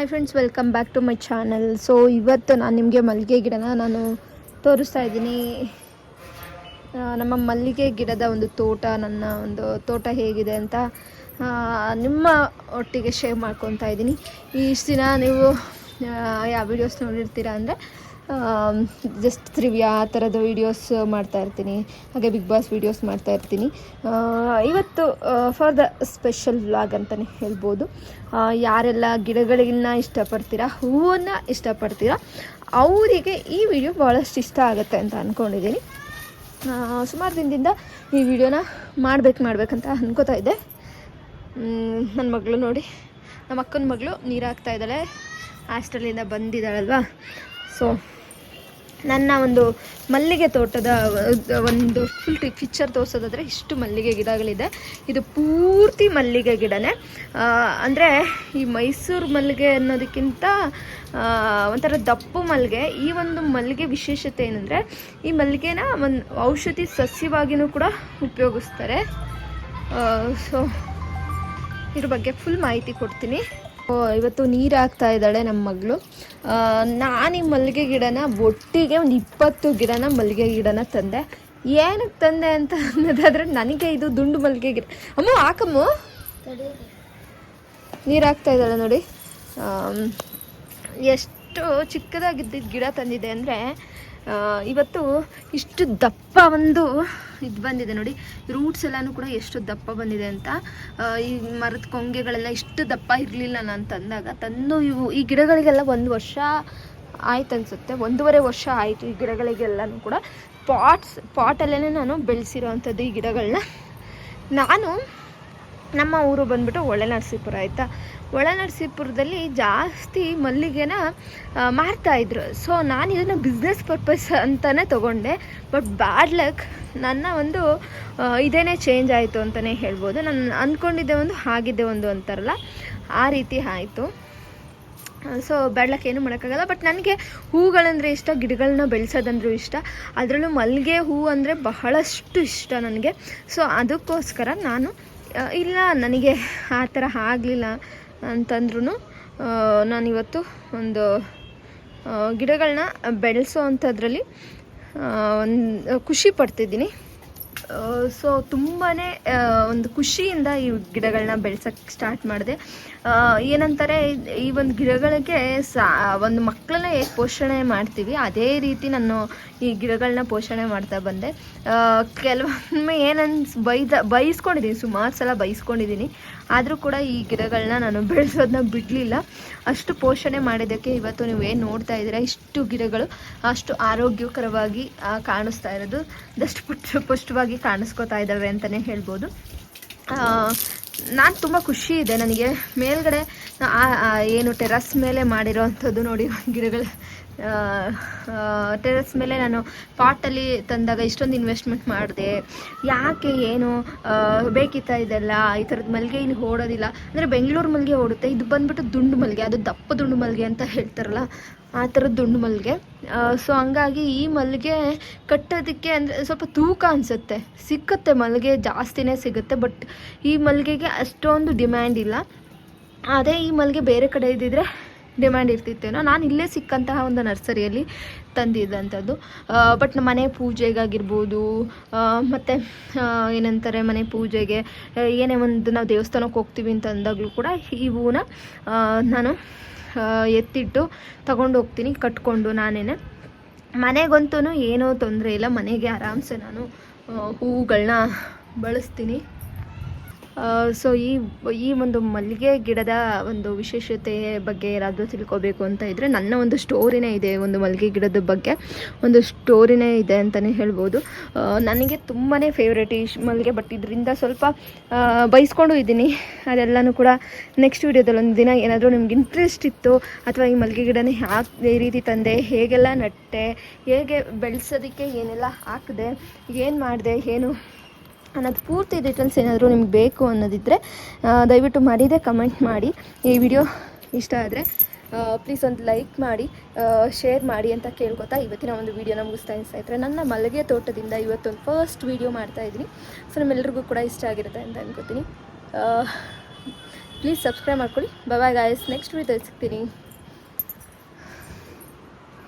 Hi friends welcome back to my channel so ಇವತ್ತು ನಾನು ನಿಮಗೆ ಮಲ್ಲಿಗೆ ಗಿಡನ ನಾನು ತೋರಿಸ್ತಾ ಇದ್ದೀನಿ. ನಮ್ಮ ಮಲ್ಲಿಗೆ ಗಿಡದ ಒಂದು ತೋಟ, ನನ್ನ ಒಂದು ತೋಟ ಹೇಗಿದೆ ಅಂತ ನಿಮ್ಮ ಒಟ್ಟಿಗೆ ಶೇರ್ ಮಾಡ್ಕೊತಾ ಇದ್ದೀನಿ. ಇಷ್ಟು ದಿನ ನೀವು ಯಾವ ವಿಡಿಯೋಸ್ ನೋಡಿರ್ತೀರ ಅಂದರೆ ಜಸ್ಟ್ ತ್ರಿವ್ಯಾ ಆ ಥರದ ವೀಡಿಯೋಸ್ ಮಾಡ್ತಾ ಇರ್ತೀನಿ. ಹಾಗೆ ಬಿಗ್ ಬಾಸ್ ವೀಡಿಯೋಸ್ ಮಾಡ್ತಾ ಇರ್ತೀನಿ. ಇವತ್ತು ಫಾರ್ ದ ಸ್ಪೆಷಲ್ ವ್ಲಾಗ್ ಅಂತಲೇ ಹೇಳ್ಬೋದು. ಯಾರೆಲ್ಲ ಗಿಡಗಳನ್ನ ಇಷ್ಟಪಡ್ತೀರಾ, ಹೂವನ್ನು ಇಷ್ಟಪಡ್ತೀರಾ, ಅವರಿಗೆ ಈ ವಿಡಿಯೋ ಭಾಳಷ್ಟು ಇಷ್ಟ ಆಗುತ್ತೆ ಅಂತ ಅಂದ್ಕೊಂಡಿದ್ದೀನಿ ಸುಮಾರು ದಿನದಿಂದ ಈ ವಿಡಿಯೋನ ಮಾಡ್ಬೇಕು ಮಾಡಬೇಕಂತ ಅಂದ್ಕೋತಾ ಇದ್ದೆ. ನನ್ನ ಮಗಳು ನೋಡಿ. ನಮ್ಮ ಅಕ್ಕನ ಮಗಳು ನೀರಾಗ್ತಾ ಇದ್ದಾಳೆ. ಹಾಸ್ಟೆಲಿಂದ ಬಂದಿದ್ದಾಳಲ್ವಾ? ಸೊ ನನ್ನ ಒಂದು ಮಲ್ಲಿಗೆ ತೋಟದ ಒಂದು ಫುಲ್ ಪಿಕ್ಚರ್ ತೋರಿಸೋದಾದ್ರೆ ಇಷ್ಟು ಮಲ್ಲಿಗೆ ಗಿಡಗಳಿದೆ. ಇದು ಪೂರ್ತಿ ಮಲ್ಲಿಗೆ ಗಿಡನೇ. ಅಂದರೆ ಈ ಮೈಸೂರು ಮಲ್ಲಿಗೆ ಅನ್ನೋದಕ್ಕಿಂತ ಒಂಥರ ದಪ್ಪು ಮಲ್ಲಿಗೆ. ಈ ಒಂದು ಮಲ್ಲಿಗೆ ವಿಶೇಷತೆ ಏನಂದರೆ, ಈ ಮಲ್ಲಿಗೆನ ಒಂದು ಔಷಧಿ ಸಸ್ಯವಾಗಿಯೂ ಕೂಡ ಉಪಯೋಗಿಸ್ತಾರೆ. ಸೊ ಇದ್ರ ಬಗ್ಗೆ ಫುಲ್ ಮಾಹಿತಿ ಕೊಡ್ತೀನಿ. ಇವತ್ತು ನೀರು ಹಾಕ್ತಾ ಇದ್ದಾಳೆ ನಮ್ಮ ಮಗಳು. ನಾನು ಈ ಮಲ್ಲಿಗೆ ಗಿಡನ ಒಟ್ಟಿಗೆ ಒಂದು ಇಪ್ಪತ್ತು ಗಿಡನ ಮಲ್ಲಿಗೆ ಗಿಡನ ತಂದೆ. ಏನಕ್ಕೆ ತಂದೆ ಅಂತ ಅನ್ನೋದಾದ್ರೆ ನನಗೆ ಇದು ದುಂಡು ಮಲ್ಲಿಗೆ ಗಿಡ. ಅಮ್ಮ, ಹಾಕಮ್ಮ. ನೀರು ಹಾಕ್ತಾ ಇದ್ದಾಳೆ ನೋಡಿ. ಎಷ್ಟು ಚಿಕ್ಕದಾಗಿದ್ದಿದ್ದ ಗಿಡ ತಂದಿದೆ ಅಂದರೆ ಇವತ್ತು ಇಷ್ಟು ದಪ್ಪ ಒಂದು ಇದು ಬಂದಿದೆ ನೋಡಿ. ರೂಟ್ಸ್ ಎಲ್ಲನೂ ಕೂಡ ಎಷ್ಟು ದಪ್ಪ ಬಂದಿದೆ ಅಂತ. ಈ ಮರದ ಕೊಂಗೆಗಳೆಲ್ಲ ಇಷ್ಟು ದಪ್ಪ ಇರಲಿಲ್ಲ ನಾನು ತಂದಾಗ. ತಂದು ಇವು, ಈ ಗಿಡಗಳಿಗೆಲ್ಲ ಒಂದು ವರ್ಷ ಆಯ್ತು ಅನಿಸುತ್ತೆ. ಒಂದೂವರೆ ವರ್ಷ ಆಯಿತು ಈ ಗಿಡಗಳಿಗೆಲ್ಲನೂ ಕೂಡ. ಪಾಟ್ಸ್ ಪಾಟಲ್ಲೇ ನಾನು ಬೆಳೆಸಿರೋ ಅಂಥದ್ದು ಈ ಗಿಡಗಳನ್ನ ನಾನು ನಮ್ಮ ಊರು ಬಂದ್ಬಿಟ್ಟು ಒಳನರಸೀಪುರ, ಆಯಿತಾ? ಒಳನರಸೀಪುರದಲ್ಲಿ ಜಾಸ್ತಿ ಮಲ್ಲಿಗೆನ ಮಾರ್ತಾಯಿದ್ರು ಸೊ ನಾನು ಇದನ್ನು ಬಿಸ್ನೆಸ್ ಪರ್ಪಸ್ ಅಂತಲೇ ತೊಗೊಂಡೆ. ಬಟ್ ಬ್ಯಾಡ್ ಲಕ್ ನನ್ನ ಒಂದು ಇದೇನೇ ಚೇಂಜ್ ಆಯಿತು ಅಂತಲೇ ಹೇಳ್ಬೋದು. ನಾನು ಅಂದ್ಕೊಂಡಿದ್ದೆ ಒಂದು ಆಗಿದ್ದೆ ಒಂದು ಅಂತಾರಲ್ಲ, ಆ ರೀತಿ ಆಯಿತು. ಸೊ ಬೆಳ್ಳಕ್ಕೆ ಏನು ಮಾಡೋಕ್ಕಾಗಲ್ಲ. ಬಟ್ ನನಗೆ ಹೂಗಳಂದರೆ ಇಷ್ಟ ಗಿಡಗಳನ್ನ ಬೆಳೆಸೋದಂದ್ರೂ ಇಷ್ಟ. ಅದರಲ್ಲೂ ಮಲ್ಲಿಗೆ ಹೂ ಅಂದರೆ ಬಹಳಷ್ಟು ಇಷ್ಟ ನನಗೆ. ಸೊ ಅದಕ್ಕೋಸ್ಕರ ನಾನು ಇಲ್ಲ ನನಗೆ ಆ ಥರ ಆಗಲಿಲ್ಲ ಅಂತಂದ್ರೂ ನಾನಿವತ್ತು ಒಂದು ಗಿಡಗಳನ್ನ ಬೆಳೆಸೋ ಅಂಥದ್ರಲ್ಲಿ ಒಂದು ಖುಷಿ ಪಡ್ತಿದ್ದೀನಿ. ಸೊ ತುಂಬಾ ಒಂದು ಖುಷಿಯಿಂದ ಈ ಗಿಡಗಳನ್ನ ಬೆಳ್ಸಕ್ಕೆ ಸ್ಟಾರ್ಟ್ ಮಾಡಿದೆ. ಏನಂತಾರೆ, ಈ ಒಂದು ಗಿಡಗಳಿಗೆ ಸಾ, ಒಂದು ಮಕ್ಕಳನ್ನ ಹೇಗೆ ಪೋಷಣೆ ಮಾಡ್ತೀವಿ. ಅದೇ ರೀತಿ ನಾನು ಈ ಗಿಡಗಳನ್ನ ಪೋಷಣೆ ಮಾಡ್ತಾ ಬಂದೆ. ಕೆಲವೊಮ್ಮೆ ಏನನ್ಸ್, ಬೈದ ಬೈಸ್ಕೊಂಡಿದ್ದೀನಿ ಸುಮಾರು ಸಲ ಬೈಸ್ಕೊಂಡಿದ್ದೀನಿ ಆದರೂ ಕೂಡ ಈ ಗಿಡಗಳನ್ನ ನಾನು ಬೆಳೆಸೋದನ್ನ ಬಿಡಲಿಲ್ಲ. ಅಷ್ಟು ಪೋಷಣೆ ಮಾಡಿದ್ದಕ್ಕೆ ಇವತ್ತು ನೀವು ಏನು ನೋಡ್ತಾ ಇದ್ದೀರಾ? ಇಷ್ಟು ಗಿಡಗಳು ಅಷ್ಟು ಆರೋಗ್ಯಕರವಾಗಿ ಕಾಣಿಸ್ತಾ ಇರೋದು. ದಷ್ಟು ಪುಷ್ಟ ಪುಷ್ಟವಾಗಿ ಕಾಣಿಸ್ಕೊತಾ ಇದ್ದಾವೆ ಅಂತಾನೆ ಹೇಳ್ಬೋದು. ನಾನು ತುಂಬ ಖುಷಿ ಇದೆ ನನಗೆ. ಮೇಲ್ಗಡೆ ಏನು ಟೆರಸ್ ಮೇಲೆ ಮಾಡಿರೋ ಅಂಥದ್ದು ನೋಡಿ, ಗಿಡಗಳು ಟೆರಸ್ ಮೇಲೆ ನಾನು ಪಾಟಲ್ಲಿ ತಂದಾಗ ಇಷ್ಟೊಂದು ಇನ್ವೆಸ್ಟ್ಮೆಂಟ್ ಮಾಡಿದೆ. ಯಾಕೆ, ಏನು ಬೇಕಿತ್ತ ಇದೆಲ್ಲ? ಈ ಥರದ್ದು ಮಲ್ಲಿಗೆ ಇಲ್ಲಿ ಓಡೋದಿಲ್ಲ. ಅಂದರೆ ಬೆಂಗಳೂರು ಮಲ್ಲಿಗೆ ಓಡುತ್ತೆ. ಇದು ಬಂದ್ಬಿಟ್ಟು ದುಂಡು ಮಲ್ಲಿಗೆ ಅದು ದಪ್ಪ ದುಂಡು ಮಲ್ಲಿಗೆ ಅಂತ ಹೇಳ್ತಾರಲ್ಲ, ಆ ಥರದ ದುಂಡು ಮಲ್ಲಿಗೆ ಸೊ ಹಂಗಾಗಿ ಈ ಮಲ್ಲಿಗೆ ಕಟ್ಟೋದಕ್ಕೆ ಅಂದರೆ ಸ್ವಲ್ಪ ತೂಕ ಅನಿಸುತ್ತೆ. ಸಿಕ್ಕುತ್ತೆ ಮಲ್ಲಿಗೆ ಜಾಸ್ತಿನೇ ಸಿಗುತ್ತೆ ಬಟ್ ಈ ಮಲ್ಲಿಗೆಗೆ ಅಷ್ಟೊಂದು ಡಿಮ್ಯಾಂಡ್ ಇಲ್ಲ. ಅದೇ ಈ ಮಲ್ಲಿಗೆ ಬೇರೆ ಕಡೆ ಇದ್ದಿದ್ರೆ ಡಿಮ್ಯಾಂಡ್ ಇರ್ತಿತ್ತೇನೋ, ನಾನು ಇಲ್ಲೇ ಸಿಕ್ಕಂತಹ ಒಂದು ನರ್ಸರಿಯಲ್ಲಿ ತಂದಿದ್ದಂಥದ್ದು ಬಟ್ ಮನೆ ಪೂಜೆಗಾಗಿರ್ಬೋದು ಮತ್ತು ಏನಂತಾರೆ ಮನೆ ಪೂಜೆಗೆ ಏನೇ ಒಂದು ನಾವು ದೇವಸ್ಥಾನಕ್ಕೆ ಹೋಗ್ತೀವಿ ಅಂತ ಅಂದಾಗಲೂ ಕೂಡ ಈ ಹೂವನ್ನ ನಾನು ಎತ್ತಿಟ್ಟು ತಗೊಂಡು ಹೋಗ್ತೀನಿ, ಕಟ್ಕೊಂಡು ನಾನೇನೆ. ಮನೆಗಂತೂ ಏನೂ ತೊಂದರೆ ಇಲ್ಲ, ಮನೆಗೆ ಆರಾಮ್ಸೆ ನಾನು ಹೂಗಳನ್ನ ಬಳಸ್ತೀನಿ. ಸೊ ಈ ಈ ಒಂದು ಮಲ್ಲಿಗೆ ಗಿಡದ ಒಂದು ವಿಶೇಷತೆ ಬಗ್ಗೆ ಏನಾದರೂ ತಿಳ್ಕೊಬೇಕು ಅಂತ ಇದ್ದರೆ ನನ್ನ ಒಂದು ಸ್ಟೋರಿನೇ ಇದೆ ಒಂದು ಮಲ್ಲಿಗೆ ಗಿಡದ ಬಗ್ಗೆ. ಒಂದು ಸ್ಟೋರಿನೇ ಇದೆ ಅಂತಲೇ ಹೇಳ್ಬೋದು. ನನಗೆ ತುಂಬಾ ಫೇವ್ರೇಟ್ ಈ ಮಲ್ಲಿಗೆ ಬಟ್ ಇದರಿಂದ ಸ್ವಲ್ಪ ಬಯಸ್ಕೊಂಡು ಇದ್ದೀನಿ. ಅದೆಲ್ಲನೂ ಕೂಡ ನೆಕ್ಸ್ಟ್ ವೀಡಿಯೋದಲ್ಲಿ ಒಂದು ದಿನ ಏನಾದರೂ ನಿಮ್ಗೆ ಇಂಟ್ರೆಸ್ಟ್ ಇತ್ತು, ಅಥವಾ ಈ ಮಲ್ಲಿಗೆ ಗಿಡನೇ ಯಾಕೆ ಈ ರೀತಿ ತಂದೆ, ಹೇಗೆಲ್ಲ ನಟ್ಟೆ, ಹೇಗೆ ಬೆಳೆಸೋದಕ್ಕೆ ಏನೆಲ್ಲ ಹಾಕಿದೆ, ಏನು ಮಾಡಿದೆ, ಏನು ಅನ್ನೋದು ಪೂರ್ತಿ ಡೀಟೇಲ್ಸ್ ಏನಾದರೂ ನಿಮ್ಗೆ ಬೇಕು ಅನ್ನೋದಿದ್ದರೆ ಆ, ದಯವಿಟ್ಟು ಮರೀದೆ ಕಮೆಂಟ್ ಮಾಡಿ. ಈ ವಿಡಿಯೋ ಇಷ್ಟ ಆದರೆ ಪ್ಲೀಸ್ ಒಂದು ಲೈಕ್ ಮಾಡಿ ಶೇರ್ ಮಾಡಿ ಅಂತ ಕೇಳ್ಕೊತಾ ಇವತ್ತಿನ ಒಂದು ವೀಡಿಯೋನ ಮುಗಿಸ್ತಾ ಇದ್ರೆ ನನ್ನ ಮಲ್ಲಿಗೆ ತೋಟದಿಂದ ಇವತ್ತೊಂದು ಫಸ್ಟ್ ವಿಡಿಯೋ ಮಾಡ್ತಾ ಇದ್ದೀನಿ. ಸೊ ನಮ್ಮೆಲ್ಲರಿಗೂ ಕೂಡ ಇಷ್ಟ ಆಗಿರುತ್ತೆ ಅಂತ ಅನ್ಕೋತೀನಿ. ಪ್ಲೀಸ್ ಸಬ್ಸ್ಕ್ರೈಬ್ ಮಾಡ್ಕೊಳ್ಳಿ. ಬಾಯ್ ಗಾಯಸ್ ನೆಕ್ಸ್ಟ್ ವೀಡಿಯೋ ಸಿಗ್ತೀನಿ.